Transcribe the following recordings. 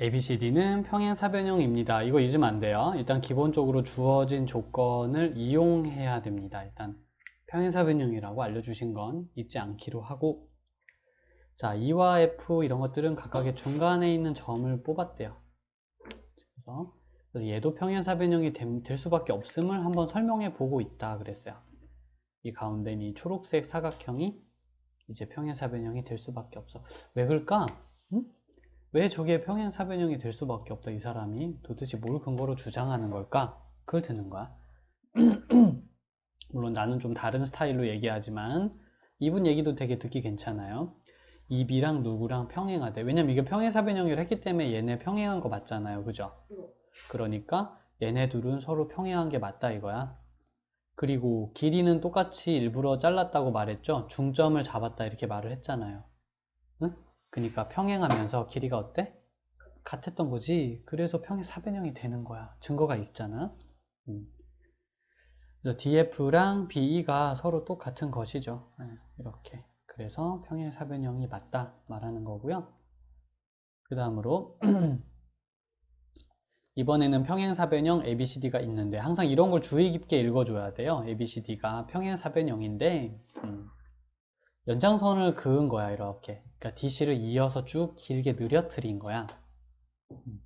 ABCD는 평행사변형입니다. 이거 잊으면 안 돼요. 일단 기본적으로 주어진 조건을 이용해야 됩니다. 일단 평행사변형이라고 알려주신 건 잊지 않기로 하고 자, E와 F 이런 것들은 각각의 중간에 있는 점을 뽑았대요. 그래서, 얘도 평행사변형이 됨- 될 수밖에 없음을 한번 설명해 보고 있다 그랬어요. 이 가운데 이 초록색 사각형이 이제 평행사변형이 될 수밖에 없어. 왜 그럴까? 응? 왜 저게 평행사변형이 될 수밖에 없다 이 사람이 도대체 뭘 근거로 주장하는 걸까? 그걸 듣는 거야. 물론 나는 좀 다른 스타일로 얘기하지만 이분 얘기도 되게 듣기 괜찮아요. 입이랑 누구랑 평행하대. 왜냐면 이게 평행사변형이라 했기 때문에 얘네 평행한 거 맞잖아요. 그죠? 네. 그러니까 얘네 둘은 서로 평행한 게 맞다 이거야. 그리고 길이는 똑같이 일부러 잘랐다고 말했죠. 중점을 잡았다 이렇게 말을 했잖아요. 응? 그러니까 평행하면서 길이가 어때? 같았던 거지. 그래서 평행 사변형이 되는 거야. 증거가 있잖아. 음. DF랑 BE가 서로 똑같은 것이죠. 네, 이렇게. 그래서 평행 사변형이 맞다 말하는 거고요. 그 다음으로 이번에는 평행사변형 ABCD가 있는데 항상 이런 걸 주의 깊게 읽어줘야 돼요. ABCD가 평행사변형인데 음, 연장선을 그은 거야 이렇게. 그러니까 DC를 이어서 쭉 길게 느려뜨린 거야. 음,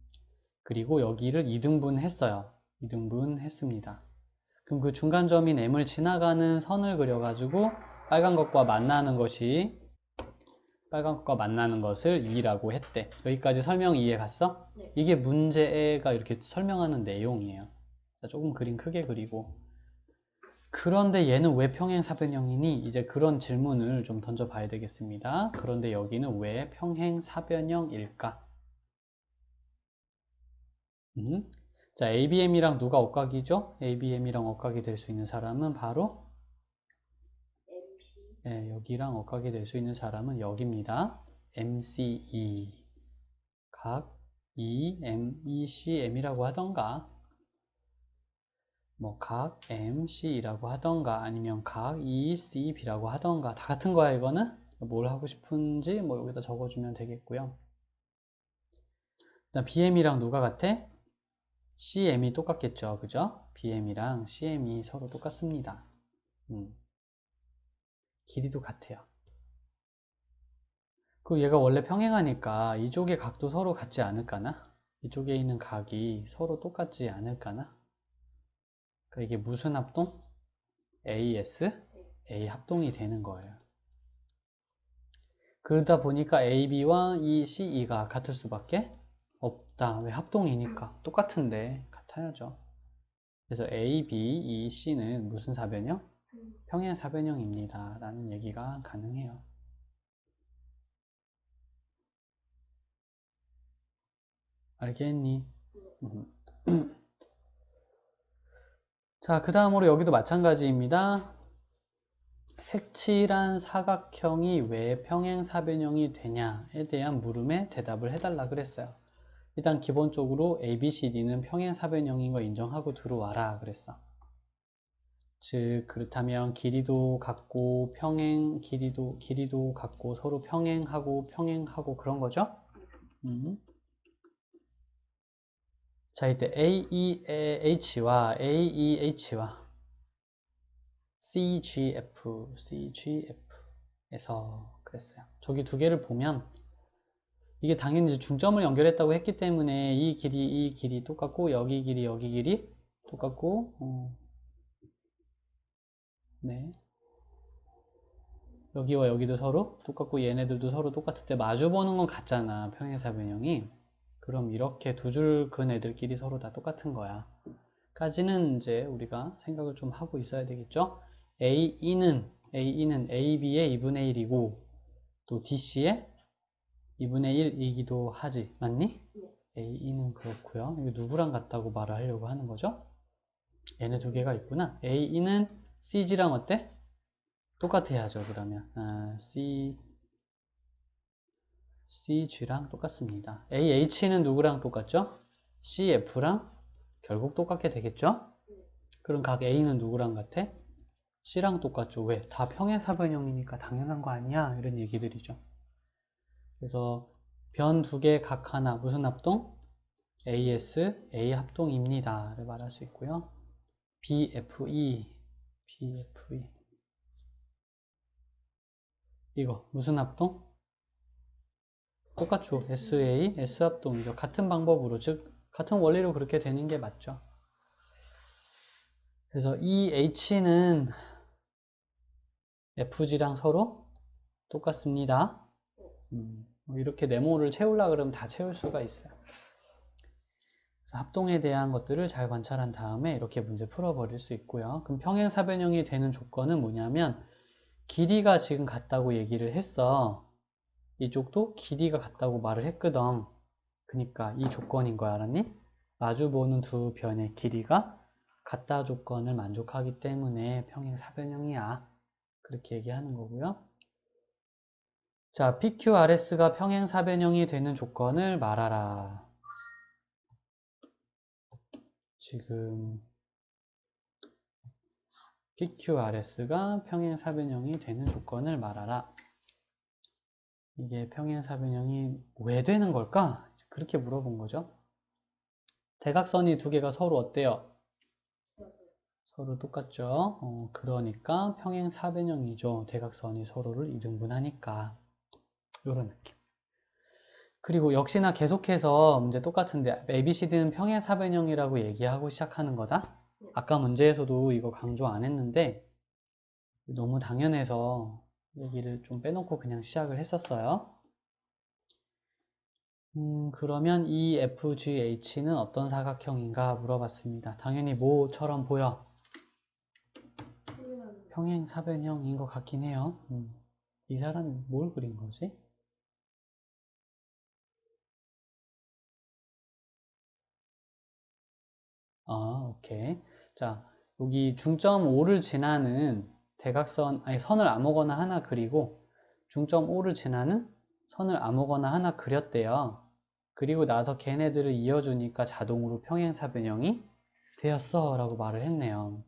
그리고 여기를 이등분 했어요. 이등분 했습니다. 그럼 그 중간점인 M을 지나가는 선을 그려가지고 빨간 것과 만나는 것이 빨간 것과 만나는 것을 2라고 했대. 여기까지 설명 이해 갔어? 네. 이게 문제가 이렇게 설명하는 내용이에요. 자, 조금 그림 크게 그리고. 그런데 얘는 왜 평행사변형이니? 이제 그런 질문을 좀 던져봐야 되겠습니다. 그런데 여기는 왜 평행사변형일까? 음? 자, ABM이랑 누가 엇각이죠? ABM이랑 엇각이 될 수 있는 사람은 바로 MC 예, 여기랑 엇각이 될 수 있는 사람은 여기입니다. MCE 각 E, M, E, C, M이라고 하던가 뭐 각 M, C라고 하던가 아니면 각 E, C, B라고 하던가 다 같은 거야 이거는 뭘 하고 싶은지 뭐 여기다 적어주면 되겠고요. BM이랑 누가 같아? CM이 똑같겠죠, 그죠? BM이랑 CM이 서로 똑같습니다. 음. 길이도 같아요. 그 얘가 원래 평행하니까 이쪽의 각도 서로 같지 않을까나? 이쪽에 있는 각이 서로 똑같지 않을까나? 그 이게 무슨 합동? AS? A 합동이 되는 거예요. 그러다 보니까 AB와 이 CE가 같을 수밖에 없다. 왜 합동이니까 똑같은데 같아야죠. 그래서 A, B, E, C는 무슨 사변형? 평행 사변형입니다. 라는 얘기가 가능해요. 알겠니? 음. 자, 그 다음으로 여기도 마찬가지입니다. 색칠한 사각형이 왜 평행사변형이 되냐에 대한 물음에 대답을 해달라 그랬어요. 일단 기본적으로 ABCD는 평행사변형인 거 인정하고 들어와라 그랬어. 즉 그렇다면 길이도 같고 평행 길이도 길이도 같고 서로 평행하고 평행하고 그런 거죠. 음. 자 이때 AEH와 AEH와 CGF CGF에서 그랬어요. 저기 두 개를 보면 이게 당연히 중점을 연결했다고 했기 때문에 이 길이 이 길이 똑같고 여기 길이 여기 길이 똑같고 어. 네. 여기와 여기도 서로 똑같고 얘네들도 서로 똑같을 때 마주보는 건 같잖아 평행사변형이 그럼 이렇게 두 줄 근 애들끼리 서로 다 똑같은 거야 까지는 이제 우리가 생각을 좀 하고 있어야 되겠죠 AE는 AE는 AB의 2분의 1이고 또 DC의 2분의 1이기도 하지 맞니? 네. AE는 그렇고요 이거 누구랑 같다고 말을 하려고 하는 거죠? 얘네 두 개가 있구나 AE는 CG랑 어때? 똑같아야죠 그러면 아, C CG랑 똑같습니다 AH는 누구랑 똑같죠? CF랑 결국 똑같게 되겠죠? 그럼 각 A는 누구랑 같아? C랑 똑같죠 왜? 다 평행사변형이니까 당연한 거 아니야? 이런 얘기들이죠 그래서 변 두 개 각 하나 무슨 합동? AS, A 합동입니다. 를 말할 수 있고요. BFE, BFE. 이거 무슨 합동? 똑같죠. SA, S 합동이죠. 같은 방법으로, 즉, 같은 원리로 그렇게 되는 게 맞죠. 그래서 이 H는 FG랑 서로 똑같습니다. 음, 뭐 이렇게 네모를 채우려 그러면 다 채울 수가 있어요. 합동에 대한 것들을 잘 관찰한 다음에 이렇게 문제 풀어버릴 수 있고요. 그럼 평행사변형이 되는 조건은 뭐냐면 길이가 지금 같다고 얘기를 했어. 이쪽도 길이가 같다고 말을 했거든. 그러니까 이 조건인 거야, 알았니? 마주보는 두 변의 길이가 같다 조건을 만족하기 때문에 평행 사변형이야. 그렇게 얘기하는 거고요. 자, PQRS가 평행 사변형이 되는 조건을 말하라. 지금 PQRS가 평행 사변형이 되는 조건을 말하라. 이게 평행사변형이 왜 되는 걸까? 그렇게 물어본 거죠. 대각선이 두 개가 서로 어때요? 서로 똑같죠? 어, 그러니까 평행사변형이죠. 대각선이 서로를 이등분하니까. 이런 느낌. 그리고 역시나 계속해서 문제 똑같은데 ABCD는 평행사변형이라고 얘기하고 시작하는 거다. 아까 문제에서도 이거 강조 안 했는데 너무 당연해서 얘기를 좀 빼놓고 그냥 시작을 했었어요. 음, 그러면 이 FGH는 어떤 사각형인가 물어봤습니다. 당연히 뭐처럼 보여? 평행 사변형인 것 같긴 해요. 음, 이 사람이 뭘 그린 거지? 아, 오케이. 자, 여기 중점 5를 지나는 대각선, 아니, 선을 아무거나 하나 그리고 중점 5를 지나는 선을 아무거나 하나 그렸대요. 그리고 나서 걔네들을 이어주니까 자동으로 평행사변형이 되었어 라고 말을 했네요.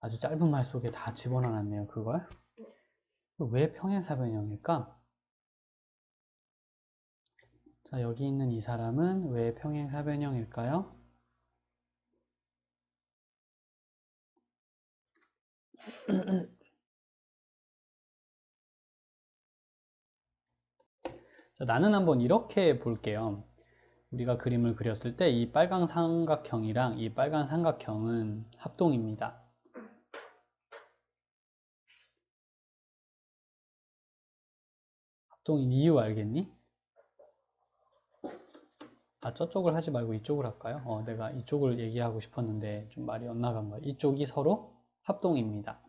아주 짧은 말 속에 다 집어넣어놨네요, 그걸. 왜 평행사변형일까? 자, 여기 있는 이 사람은 왜 평행사변형일까요? 자, 나는 한번 이렇게 볼게요. 우리가 그림을 그렸을 때 이 빨간 삼각형이랑 이 빨간 삼각형은 합동입니다. 합동인 이유 알겠니? 아, 저쪽을 하지 말고 이쪽을 할까요? 어, 내가 이쪽을 얘기하고 싶었는데 좀 말이 엇나간 거야. 이쪽이 서로 합동입니다.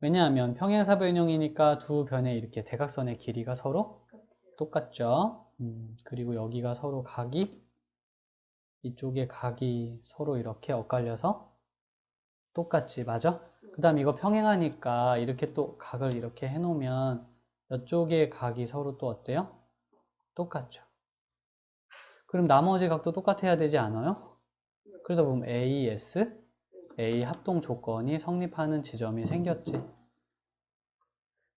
왜냐하면 평행사 변형이니까 두 변의 이렇게 대각선의 길이가 서로 똑같죠. 음, 그리고 여기가 서로 각이 이쪽에 각이 서로 이렇게 엇갈려서 똑같지, 맞아? 그 다음 이거 평행하니까 이렇게 또 각을 이렇게 해놓으면 이쪽의 각이 서로 또 어때요? 똑같죠. 그럼 나머지 각도 똑같아야 되지 않아요? 그러다 보면 AS, A 합동 조건이 성립하는 지점이 생겼지.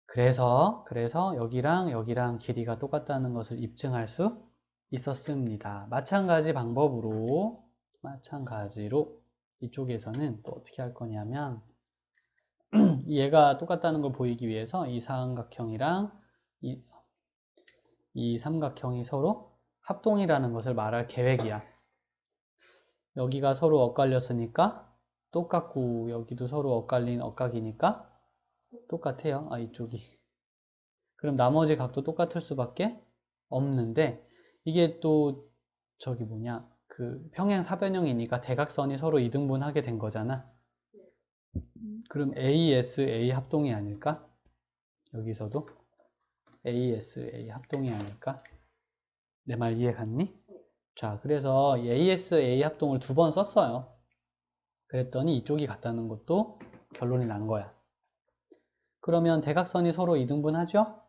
그래서, 그래서 여기랑 여기랑 길이가 똑같다는 것을 입증할 수 있었습니다. 마찬가지 방법으로, 마찬가지로 이쪽에서는 또 어떻게 할 거냐면, 얘가 똑같다는 걸 보이기 위해서 이 삼각형이랑 이, 이 삼각형이 서로 합동이라는 것을 말할 계획이야. 여기가 서로 엇갈렸으니까 똑같고 여기도 서로 엇갈린 엇각이니까 똑같아요. 아 이쪽이. 그럼 나머지 각도 똑같을 수밖에 없는데 이게 또 저기 뭐냐 그 평행 사변형이니까 대각선이 서로 이등분하게 된 거잖아. 그럼 AS A 합동이 아닐까? 여기서도 AS A 합동이 아닐까? 내 말 이해 갔니? 자, 그래서 AS A 합동을 두 번 썼어요. 그랬더니 이쪽이 같다는 것도 결론이 난 거야. 그러면 대각선이 서로 이등분하죠?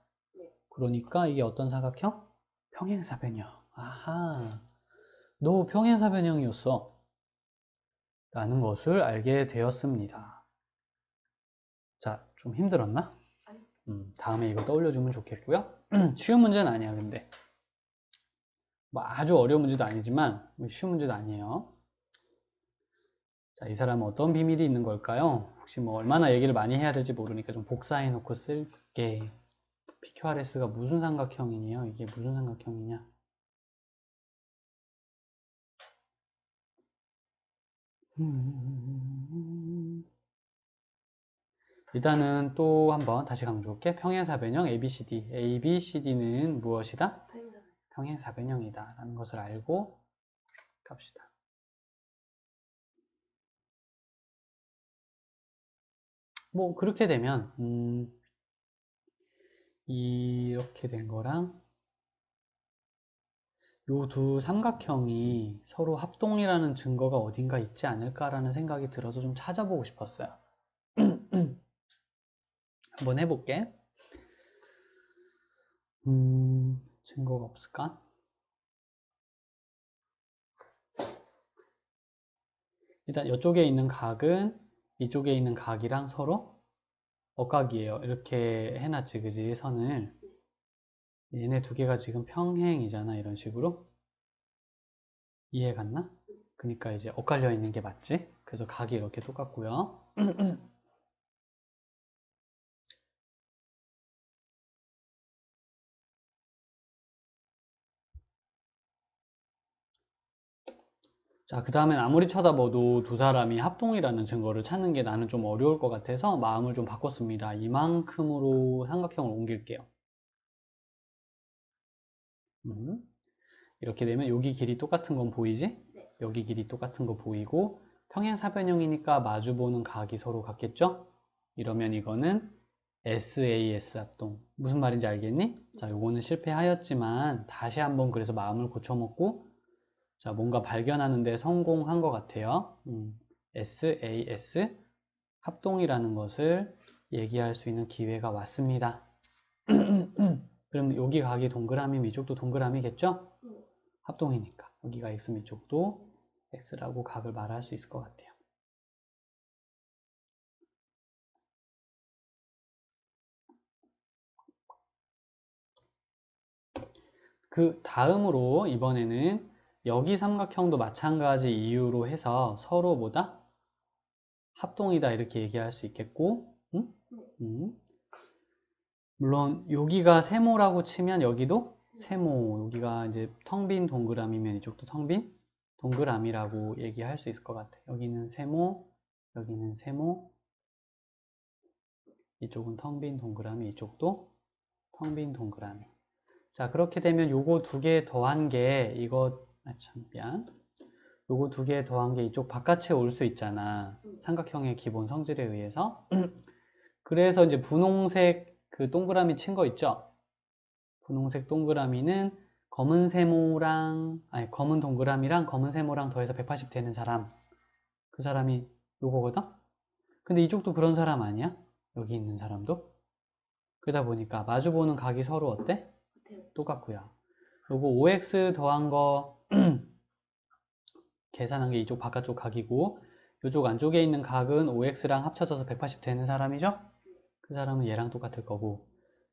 그러니까 이게 어떤 사각형? 평행사변형. 아하. 너 평행사변형이었어. 라는 것을 알게 되었습니다. 자, 좀 힘들었나? 아니. 음, 다음에 이거 떠올려주면 좋겠고요. 쉬운 문제는 아니야, 근데. 뭐 아주 어려운 문제도 아니지만 쉬운 문제도 아니에요. 자, 이 사람은 어떤 비밀이 있는 걸까요? 혹시 뭐 얼마나 얘기를 많이 해야 될지 모르니까 좀 복사해 놓고 쓸게. PQRS가 무슨 삼각형이에요? 이게 무슨 삼각형이냐? 음. 일단은 또 한번 다시 강조할게. 평행사변형 ABCD. ABCD는 무엇이다? 평행사변. 평행사변형이다. 라는 것을 알고 갑시다. 뭐 그렇게 되면 음, 이렇게 된 거랑 요 두 삼각형이 서로 합동이라는 증거가 어딘가 있지 않을까라는 생각이 들어서 좀 찾아보고 싶었어요. 한번 해볼게. 음, 증거가 없을까? 일단 이쪽에 있는 각은 이쪽에 있는 각이랑 서로 억각이에요. 이렇게 해놨지, 그지? 선을. 얘네 두 개가 지금 평행이잖아, 이런 식으로. 이해 갔나? 그러니까 이제 엇갈려 있는 게 맞지? 그래서 각이 이렇게 똑같고요. 자, 그 다음엔 아무리 쳐다봐도 두 사람이 합동이라는 증거를 찾는 게 나는 좀 어려울 것 같아서 마음을 좀 바꿨습니다. 이만큼으로 삼각형을 옮길게요. 음, 이렇게 되면 여기 길이 똑같은 건 보이지? 네. 여기 길이 똑같은 거 보이고 평행사변형이니까 마주보는 각이 서로 같겠죠? 이러면 이거는 SAS 합동. 무슨 말인지 알겠니? 자, 요거는 실패하였지만 다시 한번 그래서 마음을 고쳐먹고 자, 뭔가 발견하는데 성공한 것 같아요. 음, SAS 합동이라는 것을 얘기할 수 있는 기회가 왔습니다. 그럼 여기 각이 동그라미면 이쪽도 동그라미겠죠? 네. 합동이니까 여기가 X면 이쪽도 X라고 각을 말할 수 있을 것 같아요. 그 다음으로 이번에는 여기 삼각형도 마찬가지 이유로 해서 서로 보다 합동이다 이렇게 얘기할 수 있겠고 음? 음. 물론 여기가 세모라고 치면 여기도 세모. 여기가 이제 텅 빈 동그라미면 이쪽도 텅 빈 동그라미라고 얘기할 수 있을 것 같아요. 여기는 세모 여기는 세모. 이쪽은 텅 빈 동그라미 이쪽도 텅 빈 동그라미. 자 그렇게 되면 요거 두 개 더한 게 이거 아, 참 미안. 요거 두 개 더한 게 이쪽 바깥에 올 수 있잖아. 삼각형의 기본 성질에 의해서. 그래서 이제 분홍색 그 동그라미 친 거 있죠? 분홍색 동그라미는 검은 세모랑 아니 검은 동그라미랑 검은 세모랑 더해서 180 되는 사람. 그 사람이 요거거든? 근데 이쪽도 그런 사람 아니야? 여기 있는 사람도? 그러다 보니까 마주보는 각이 서로 어때? 똑같고요. 요거 5x 더한 거 계산한 게 이쪽 바깥쪽 각이고 이쪽 안쪽에 있는 각은 5x랑 합쳐져서 180 되는 사람이죠? 그 사람은 얘랑 똑같을 거고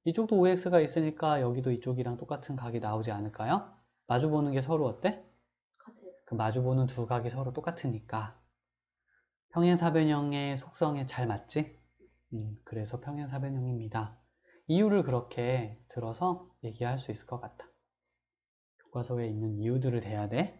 이쪽도 5x가 있으니까 여기도 이쪽이랑 똑같은 각이 나오지 않을까요? 마주보는 게 서로 어때? 같아요. 그 마주보는 두 각이 서로 똑같으니까 평행사변형의 속성에 잘 맞지? 음, 그래서 평행사변형입니다. 이유를 그렇게 들어서 얘기할 수 있을 것 같아. 교과서에 있는 이유들을 대야 돼.